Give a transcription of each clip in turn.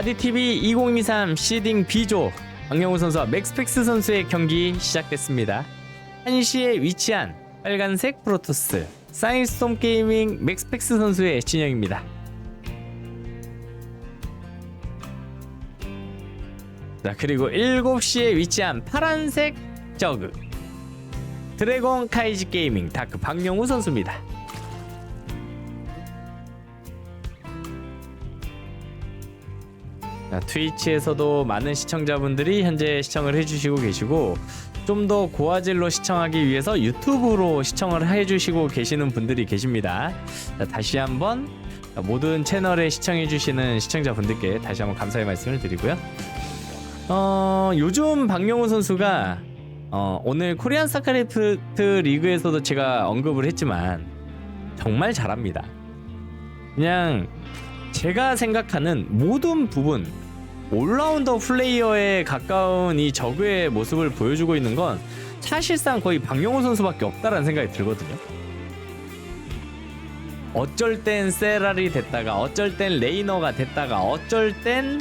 와디TV 2023 시딩 B조 박영우 선수와 맥스펙스 선수의 경기 시작됐습니다. 한시에 위치한 빨간색 프로토스 사인스톰 게이밍 맥스펙스 선수의 진영입니다. 자 그리고 7시에 위치한 파란색 저그 드래곤 카이지 게이밍 다크 박영우 선수입니다. 트위치에서도 많은 시청자분들이 현재 시청을 해주시고 계시고 좀 더 고화질로 시청하기 위해서 유튜브로 시청을 해주시고 계시는 분들이 계십니다. 자, 다시 한번 모든 채널에 시청해주시는 시청자분들께 다시 한번 감사의 말씀을 드리고요. 어, 요즘 박영호 선수가 어, 오늘 코리안 스타크래프트 리그에서도 제가 언급을 했지만 정말 잘합니다. 그냥 제가 생각하는 모든 부분 올라운더 플레이어에 가까운 이 저그의 모습을 보여주고 있는 건 사실상 거의 박용호 선수밖에 없다라는 생각이 들거든요. 어쩔 땐 세랄이 됐다가 어쩔 땐 레이너가 됐다가 어쩔 땐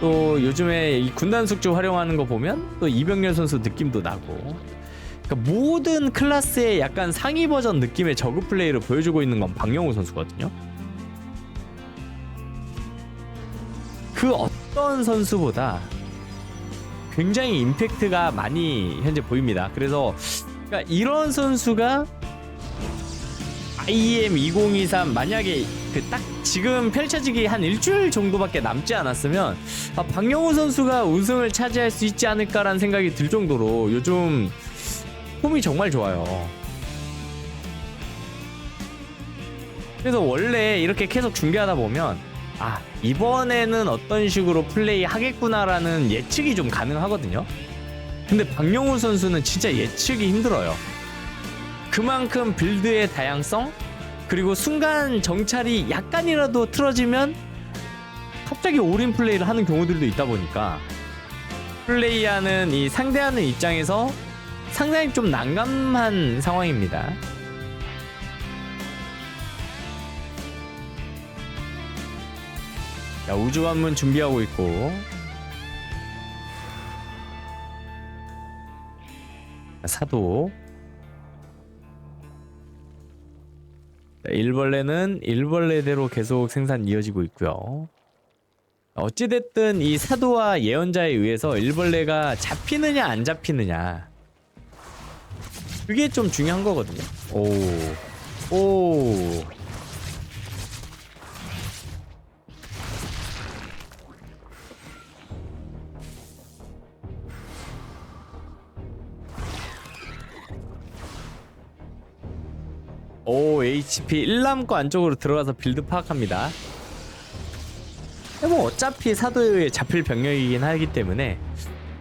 또 요즘에 이 군단 숙주 활용하는 거 보면 또 이병렬 선수 느낌도 나고 그러니까 모든 클래스의 약간 상위 버전 느낌의 저그 플레이를 보여주고 있는 건 박영호 선수거든요. 그 어떤 선수보다 굉장히 임팩트가 많이 현재 보입니다. 그래서 그러니까 이런 선수가 IEM 2023 만약에 그 딱 지금 펼쳐지기 한 일주일 정도밖에 남지 않았으면 아, 박영호 선수가 우승을 차지할 수 있지 않을까라는 생각이 들 정도로 요즘 폼이 정말 좋아요. 그래서 원래 이렇게 계속 중계하다 보면 아 이번에는 어떤 식으로 플레이 하겠구나라는 예측이 좀 가능하거든요. 근데 박영호 선수는 진짜 예측이 힘들어요. 그만큼 빌드의 다양성 그리고 순간 정찰이 약간이라도 틀어지면 갑자기 올인 플레이를 하는 경우들도 있다 보니까 플레이하는 이 상대하는 입장에서 상당히 좀 난감한 상황입니다. 자, 우주 관문 준비하고 있고 자, 사도 자, 일벌레는 일벌레대로 계속 생산 이어지고 있고요. 어찌됐든 이 사도와 예언자에 의해서 일벌레가 잡히느냐 안 잡히느냐 그게 좀 중요한 거거든요. 오, 오. 오 HP 1남거 안쪽으로 들어가서 빌드 파악합니다. 뭐 어차피 사도에 의해 잡힐 병력이긴 하기 때문에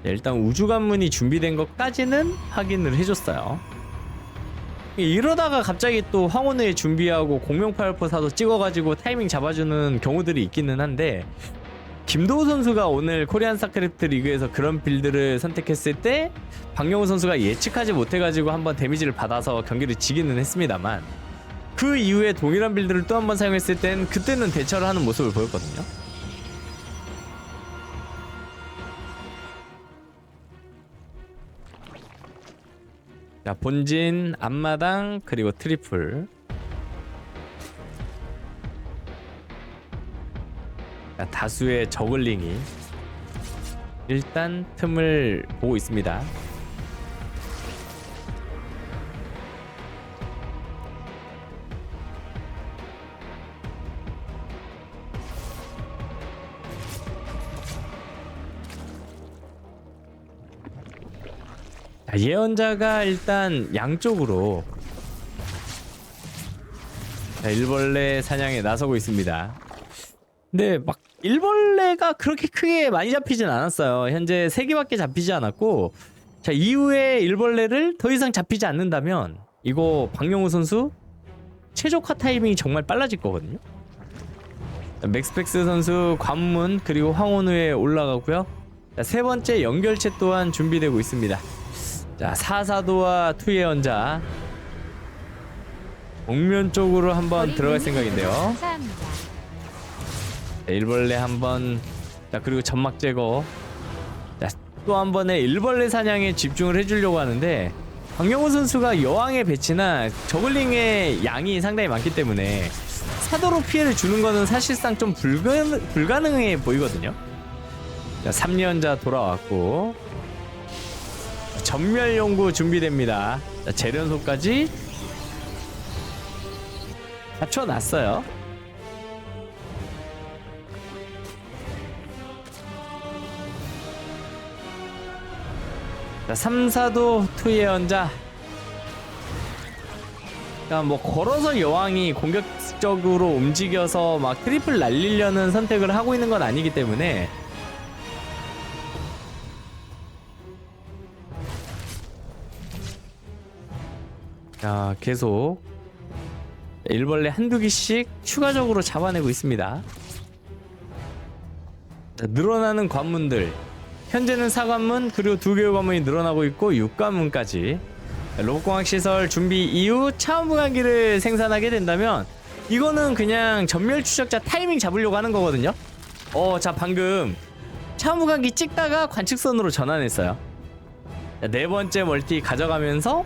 일단 우주 관문이 준비된 것까지는 확인을 해줬어요. 이러다가 갑자기 또 황혼을 준비하고 공명팔포 사도 찍어가지고 타이밍 잡아주는 경우들이 있기는 한데 김도우 선수가 오늘 코리안 스타크래프트 리그에서 그런 빌드를 선택했을 때 박영호 선수가 예측하지 못해가지고 한번 데미지를 받아서 경기를 지기는 했습니다만 그 이후에 동일한 빌드를 또 한번 사용했을 땐 그때는 대처를 하는 모습을 보였거든요. 자 본진 앞마당 그리고 트리플 다수의 저글링이 일단 틈을 보고 있습니다. 자, 예언자가 일단 양쪽으로 자, 일벌레 사냥에 나서고 있습니다. 근데 막 일벌레가 그렇게 크게 많이 잡히진 않았어요. 현재 3개밖에 잡히지 않았고 자 이후에 일벌레를 더 이상 잡히지 않는다면 이거 박영호 선수 최적화 타이밍이 정말 빨라질 거거든요. 자, 맥스펙스 선수 관문 그리고 황혼우에 올라가고요. 자, 세 번째 연결체 또한 준비되고 있습니다. 자 사사도와 투예언자 정면 쪽으로 한번 들어갈 생각인데요. 감사합니다. 자, 일벌레 한번 자 그리고 점막 제거. 또 한 번의 일벌레 사냥에 집중을 해주려고 하는데 박영호 선수가 여왕의 배치나 저글링의 양이 상당히 많기 때문에 사도로 피해를 주는 거는 사실상 좀 불가, 불가능해 보이거든요. 자 3년자 돌아왔고 전멸 연구 준비됩니다. 자, 재련소까지 갖춰놨어요 자, 3, 4도 투의 연자. 그러니까 뭐 걸어서 여왕이 공격적으로 움직여서 막 트리플 날리려는 선택을 하고 있는 건 아니기 때문에 자, 계속 일벌레 한두 개씩 추가적으로 잡아내고 있습니다. 자, 늘어나는 관문들 현재는 사관문 그리고 두 개의 관문이 늘어나고 있고 육관문까지 로봇공학 시설 준비 이후 차원무관기를 생산하게 된다면 이거는 그냥 전멸 추적자 타이밍 잡으려고 하는 거거든요. 어, 자 방금 차원무관기 찍다가 관측선으로 전환했어요. 자, 네 번째 멀티 가져가면서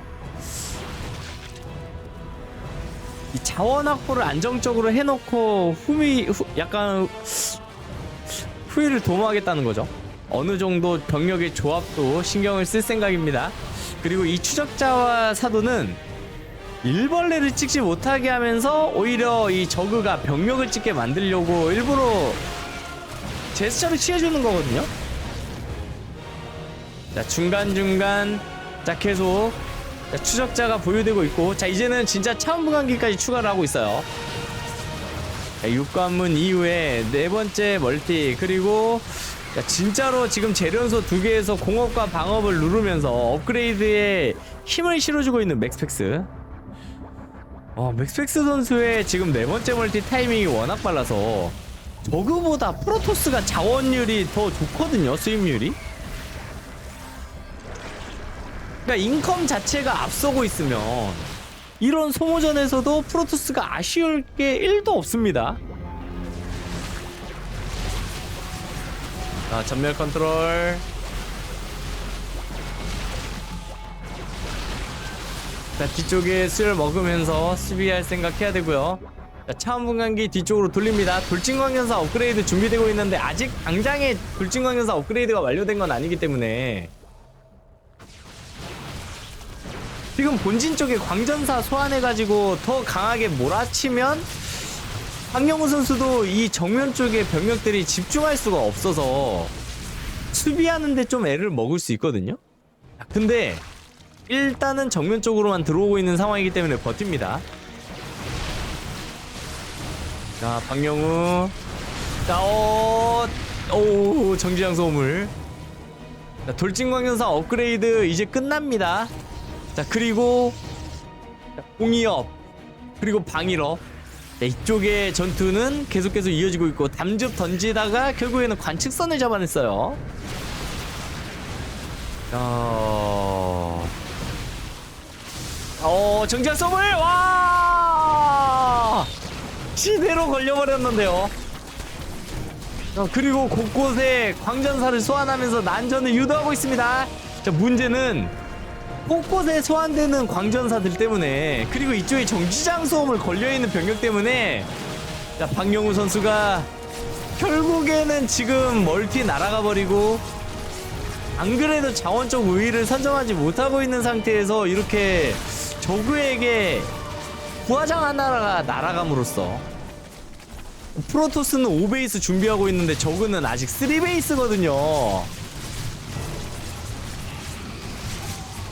이 자원 확보를 안정적으로 해놓고 후미 후, 약간 후위를 도모하겠다는 거죠. 어느 정도 병력의 조합도 신경을 쓸 생각입니다. 그리고 이 추적자와 사도는 일벌레를 찍지 못하게 하면서 오히려 이 저그가 병력을 찍게 만들려고 일부러 제스처를 취해주는 거거든요. 자 중간중간 자 계속 자, 추적자가 보유되고 있고 자 이제는 진짜 차원무관기까지 추가를 하고 있어요. 자, 육관문 이후에 네 번째 멀티 그리고 야, 진짜로 지금 재련소 두 개에서 공업과 방업을 누르면서 업그레이드에 힘을 실어주고 있는 맥스펙스. 어, 맥스펙스 선수의 지금 네 번째 멀티 타이밍이 워낙 빨라서 저그보다 프로토스가 자원율이 더 좋거든요, 수입률이. 그러니까 인컴 자체가 앞서고 있으면 이런 소모전에서도 프로토스가 아쉬울 게 1도 없습니다. 자, 전멸 컨트롤. 자, 뒤쪽에 수를 먹으면서 수비할 생각해야 되고요. 자, 차원 분간기 뒤쪽으로 돌립니다. 돌진광연사 업그레이드 준비되고 있는데 아직 당장에 돌진광연사 업그레이드가 완료된 건 아니기 때문에 지금 본진 쪽에 광전사 소환해가지고 더 강하게 몰아치면 황영우 선수도 이 정면 쪽에 병력들이 집중할 수가 없어서 수비하는데 좀 애를 먹을 수 있거든요. 근데 일단은 정면 쪽으로만 들어오고 있는 상황이기 때문에 버팁니다. 자, 박영우. 자, 어, 오, 정지장 소음을. 자, 돌진광연사 업그레이드 이제 끝납니다. 자, 그리고 자, 공이업 그리고 방일업. 자, 이쪽의 전투는 계속해서 이어지고 있고 담즙 던지다가 결국에는 관측선을 잡아냈어요. 어... 어, 정지한 썸을 와! 시대로 걸려버렸는데요. 자, 그리고 곳곳에 광전사를 소환하면서 난전을 유도하고 있습니다. 자, 문제는 곳곳에 소환되는 광전사들 때문에 그리고 이쪽에 정지장 소음을 걸려있는 병력 때문에 자, 박영우 선수가 결국에는 지금 멀티 날아가 버리고 안 그래도 자원적 우위를 선점하지 못하고 있는 상태에서 이렇게 저그에게 부하장 하나가 날아감으로써 프로토스는 5베이스 준비하고 있는데 저그는 아직 3베이스거든요.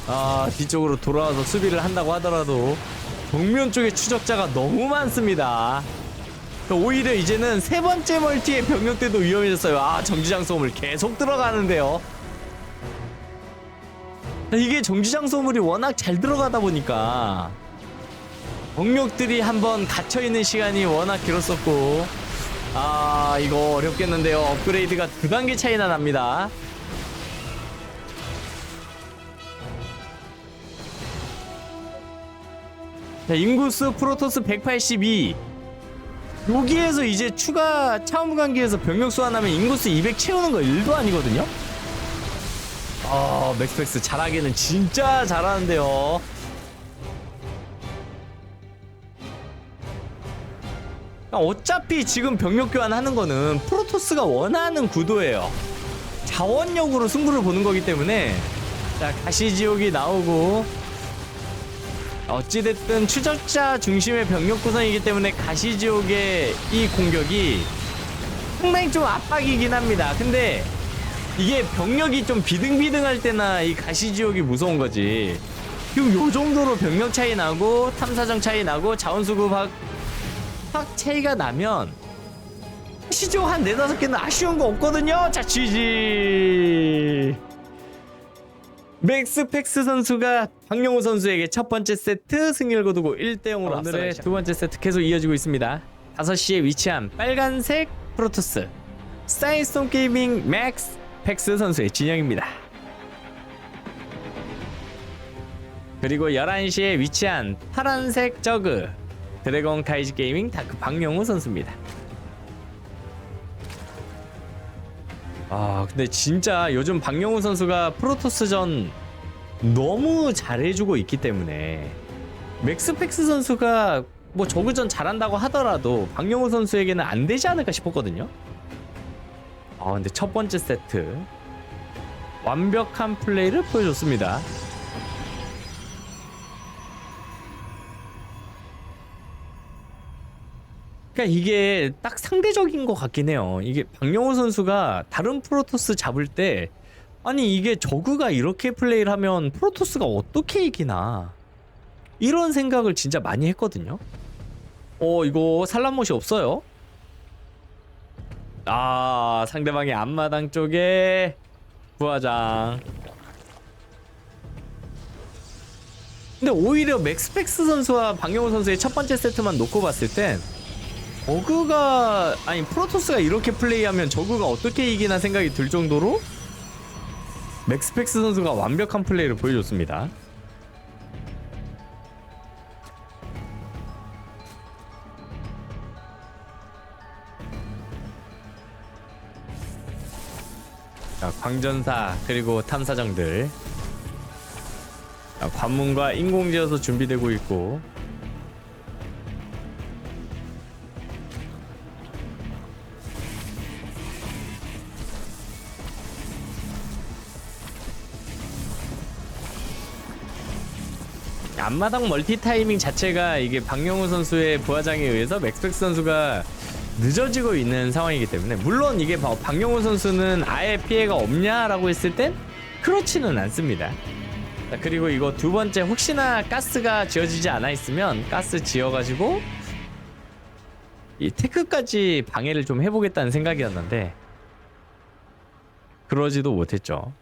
아 뒤쪽으로 돌아와서 수비를 한다고 하더라도 정면 쪽에 추적자가 너무 많습니다. 오히려 이제는 세 번째 멀티의 병력대도 위험해졌어요. 아 정지장 소음을 계속 들어가는데요. 이게 정지장 소물이 워낙 잘 들어가다 보니까 병력들이 한번 갇혀있는 시간이 워낙 길었었고 아 이거 어렵겠는데요 업그레이드가 두 단계 차이나 납니다 자 인구수 프로토스 182 여기에서 이제 추가 차원무관기에서 병력 소환하면 인구수 200 채우는 거 일도 아니거든요. 아 맥스펙스 잘하기는 진짜 잘하는데요. 어차피 지금 병력 교환하는 거는 프로토스가 원하는 구도예요. 자원력으로 승부를 보는 거기 때문에 자 가시지옥이 나오고 어찌됐든 추적자 중심의 병력 구성이기 때문에 가시지옥의 이 공격이 상당히 좀 압박이긴 합니다. 근데 이게 병력이 좀 비등비등할 때나 이 가시지옥이 무서운 거지. 지금 요 정도로 병력 차이 나고 탐사정 차이 나고 자원수급 확, 확 차이가 나면 가시지옥 한 네다섯 개는 아쉬운 거 없거든요. 자, GG. 맥스펙스 선수가 박영호 선수에게 첫 번째 세트 승리를 거두고 1대 0으로 오늘의 두 번째 세트 계속 이어지고 있습니다. 5시에 위치한 빨간색 프로토스 사이스톤 게이밍 맥스 펙스 선수의 진영입니다. 그리고 11시에 위치한 파란색 저그 드래곤 카이지 게이밍 다크 박영호 선수입니다. 아 근데 진짜 요즘 박영우 선수가 프로토스전 너무 잘해주고 있기 때문에 맥스펙스 선수가 뭐 저그전 잘한다고 하더라도 박영우 선수에게는 안 되지 않을까 싶었거든요. 아 근데 첫 번째 세트 완벽한 플레이를 보여줬습니다. 그러니까 이게 딱 상대적인 것 같긴 해요. 이게 박영호 선수가 다른 프로토스 잡을 때 아니 이게 저그가 이렇게 플레이를 하면 프로토스가 어떻게 이기나 이런 생각을 진짜 많이 했거든요. 어 이거 산란못이 없어요. 아 상대방의 앞마당 쪽에 부하장. 근데 오히려 맥스펙스 선수와 박영호 선수의 첫 번째 세트만 놓고 봤을 땐 저그가 아니 프로토스가 이렇게 플레이하면 저그가 어떻게 이기나 생각이 들 정도로 맥스펙스 선수가 완벽한 플레이를 보여줬습니다. 자, 광전사 그리고 탐사정들 자, 관문과 인공지어서 준비되고 있고 앞마당 멀티 타이밍 자체가 이게 박영우 선수의 부하장에 의해서 맥스펙스 선수가 늦어지고 있는 상황이기 때문에 물론 이게 바- 박영우 선수는 아예 피해가 없냐라고 했을 땐 그렇지는 않습니다. 자, 그리고 이거 두 번째 혹시나 가스가 지어지지 않아 있으면 가스 지어가지고 이 테크까지 방해를 좀 해보겠다는 생각이었는데 그러지도 못했죠.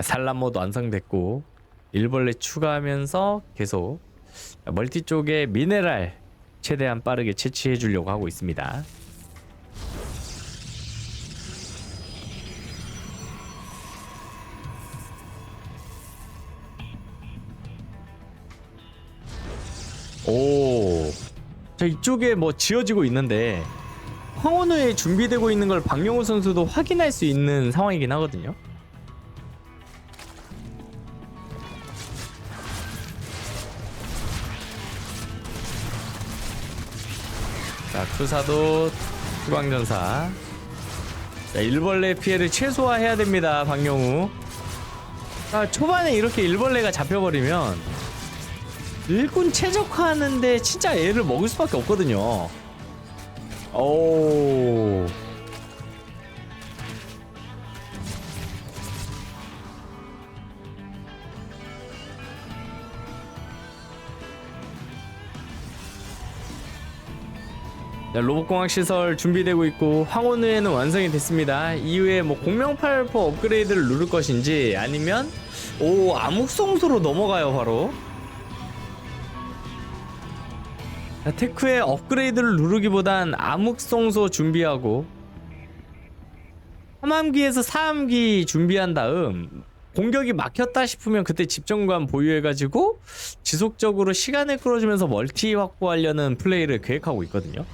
산란모도 완성됐고 일벌레 추가하면서 계속 멀티 쪽에 미네랄 최대한 빠르게 채취해 주려고 하고 있습니다. 오. 자, 이쪽에 뭐 지어지고 있는데 황혼우에 준비되고 있는 걸 박영호 선수도 확인할 수 있는 상황이긴 하거든요. 자, 투사도 투광전사. 자, 일벌레 피해를 최소화해야 됩니다, 박영우. 아, 초반에 이렇게 일벌레가 잡혀버리면 일꾼 최적화하는데 진짜 애를 먹을 수밖에 없거든요. 오. 로봇공학 시설 준비되고 있고 황혼우에는 완성이 됐습니다. 이후에 뭐 공명팔포 업그레이드를 누를 것인지 아니면 오 암흑성소로 넘어가요 바로. 자, 테크의 업그레이드를 누르기보단 암흑성소 준비하고 3암기에서 4암기 준비한 다음 공격이 막혔다 싶으면 그때 집정관 보유해가지고 지속적으로 시간을 끌어주면서 멀티 확보하려는 플레이를 계획하고 있거든요.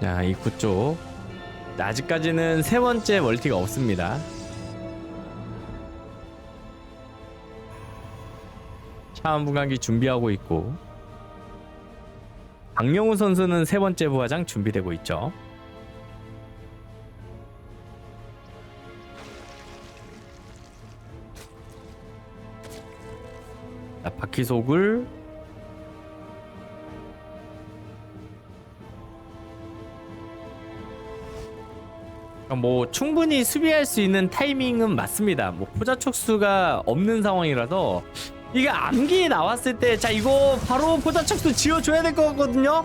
자, 입구 쪽. 아직까지는 세 번째 멀티가 없습니다. 차원 부각이 준비하고 있고 박영우 선수는 세 번째 부화장 준비되고 있죠. 자, 바퀴속을 뭐 충분히 수비할 수 있는 타이밍은 맞습니다. 뭐 포자 촉수가 없는 상황이라서 이게 암기 나왔을 때 자 이거 바로 포자 촉수 지어줘야 될 것 같거든요.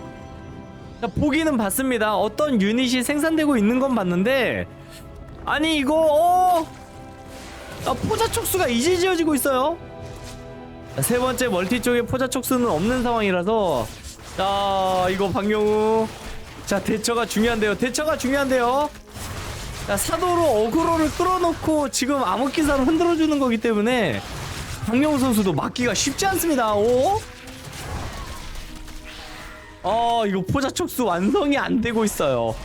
자, 보기는 봤습니다. 어떤 유닛이 생산되고 있는 건 봤는데 아니 이거 어 아, 포자 촉수가 이제 지어지고 있어요. 자, 세 번째 멀티 쪽에 포자 촉수는 없는 상황이라서 자 이거 박영우 자 대처가 중요한데요. 대처가 중요한데요. 자, 사도로 어그로를 끌어놓고 지금 암흑기사를 흔들어주는 거기 때문에 박영우 선수도 막기가 쉽지 않습니다. 오? 어, 이거 포자 촉수 완성이 안 되고 있어요.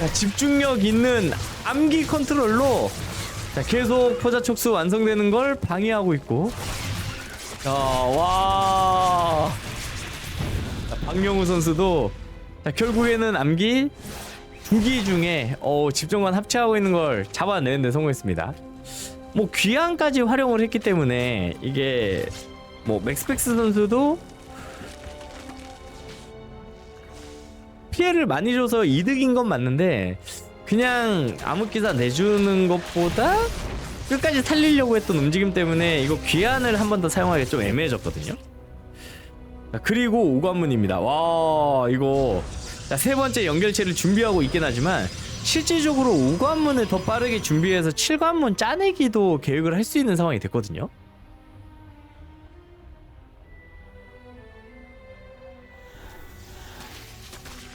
자, 집중력 있는 암기 컨트롤로 자, 계속 포자 촉수 완성되는 걸 방해하고 있고. 자, 와. 자, 박영우 선수도 자, 결국에는 암기 두기 중에 어, 집정관 합체하고 있는 걸 잡아내는데 성공했습니다. 뭐 귀환까지 활용을 했기 때문에 이게 뭐 맥스펙스 선수도 피해를 많이 줘서 이득인 건 맞는데 그냥 암흑기사 내주는 것보다 끝까지 살리려고 했던 움직임 때문에 이거 귀환을 한 번 더 사용하기 좀 애매해졌거든요. 자, 그리고 오관문입니다. 와 이거 자, 세 번째 연결체를 준비하고 있긴 하지만 실질적으로 5관문을 더 빠르게 준비해서 7관문 짜내기도 계획을 할 수 있는 상황이 됐거든요.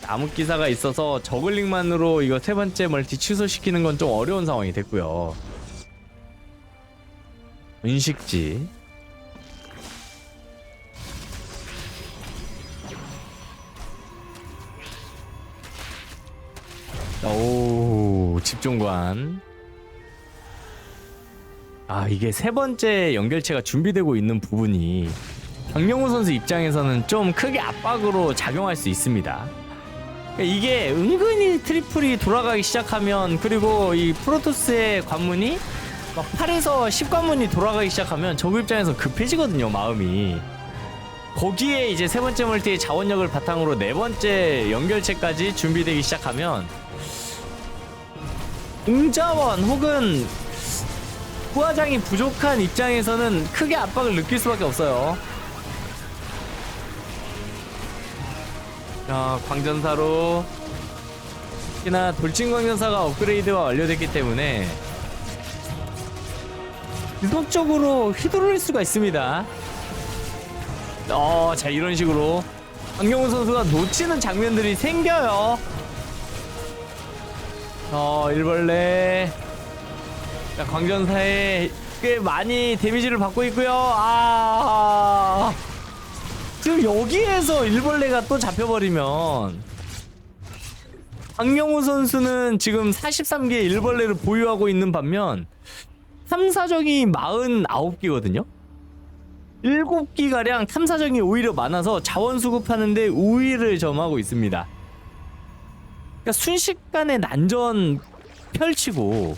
암흑기사가 있어서 저글링만으로 이거 세 번째 멀티 취소시키는 건 좀 어려운 상황이 됐고요. 은식지 오 집중관. 아 이게 세 번째 연결체가 준비되고 있는 부분이 박명호 선수 입장에서는 좀 크게 압박으로 작용할 수 있습니다. 이게 은근히 트리플이 돌아가기 시작하면 그리고 이 프로토스의 관문이 막 8에서 10관문이 돌아가기 시작하면 적 입장에서 급해지거든요 마음이. 거기에 이제 세 번째 멀티의 자원력을 바탕으로 네 번째 연결체까지 준비되기 시작하면 공자원 혹은 부하장이 부족한 입장에서는 크게 압박을 느낄 수밖에 없어요. 자, 광전사로 특히나 돌진 광전사가 업그레이드가 완료됐기 때문에 지속적으로 휘두를 수가 있습니다. 어, 자 이런 식으로 박영훈 선수가 놓치는 장면들이 생겨요. 어 일벌레. 자 광전사에 꽤 많이 데미지를 받고 있고요. 아. 지금 여기에서 일벌레가 또 잡혀버리면 박명호 선수는 지금 43개 일벌레를 보유하고 있는 반면 3사정이 49기거든요. 7기가량 탐사정이 오히려 많아서 자원 수급하는데 우위를 점하고 있습니다 그러니까 순식간에 난전 펼치고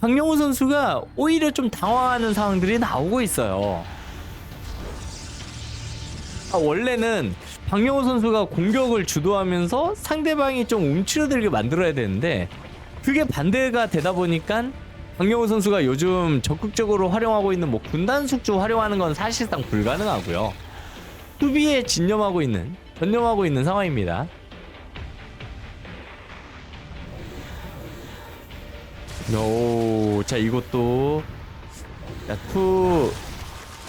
박영호 선수가 오히려 좀 당황하는 상황들이 나오고 있어요. 아, 원래는 박영호 선수가 공격을 주도하면서 상대방이 좀 움츠러들게 만들어야 되는데 그게 반대가 되다 보니까 박영호 선수가 요즘 적극적으로 활용하고 있는 뭐 군단 숙주 활용하는 건 사실상 불가능하고요. 수비에 진념하고 있는 전념하고 있는 상황입니다. 오, 자 이것도 자, 투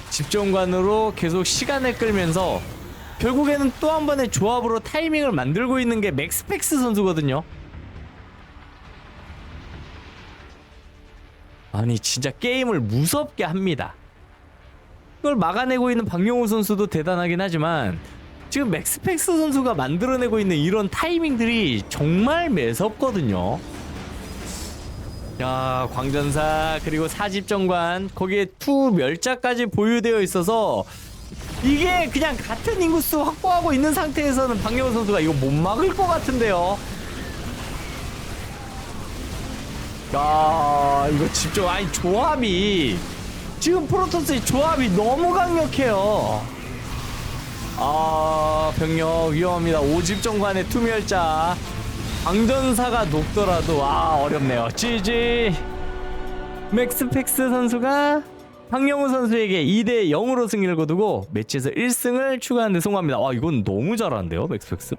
집정관으로 계속 시간을 끌면서 결국에는 또 한 번의 조합으로 타이밍을 만들고 있는 게 맥스펙스 선수거든요. 아니 진짜 게임을 무섭게 합니다. 그걸 막아내고 있는 박영호 선수도 대단하긴 하지만 지금 맥스펙스 선수가 만들어내고 있는 이런 타이밍들이 정말 매섭거든요. 야 광전사 그리고 사집정관 거기에 투 멸자까지 보유되어 있어서 이게 그냥 같은 인구수 확보하고 있는 상태에서는 박영호 선수가 이거 못 막을 것 같은데요. 야 이거 집중 아니 조합이 지금 프로토스의 조합이 너무 강력해요. 아 병력 위험합니다. 오집 정관의 투멸자 광전사가 높더라도 아 어렵네요. GG 맥스펙스 선수가 황영우 선수에게 2대 0으로 승리를 거두고 매치에서 1승을 추가하는 데 성공합니다. 와 이건 너무 잘하는데요 맥스펙스.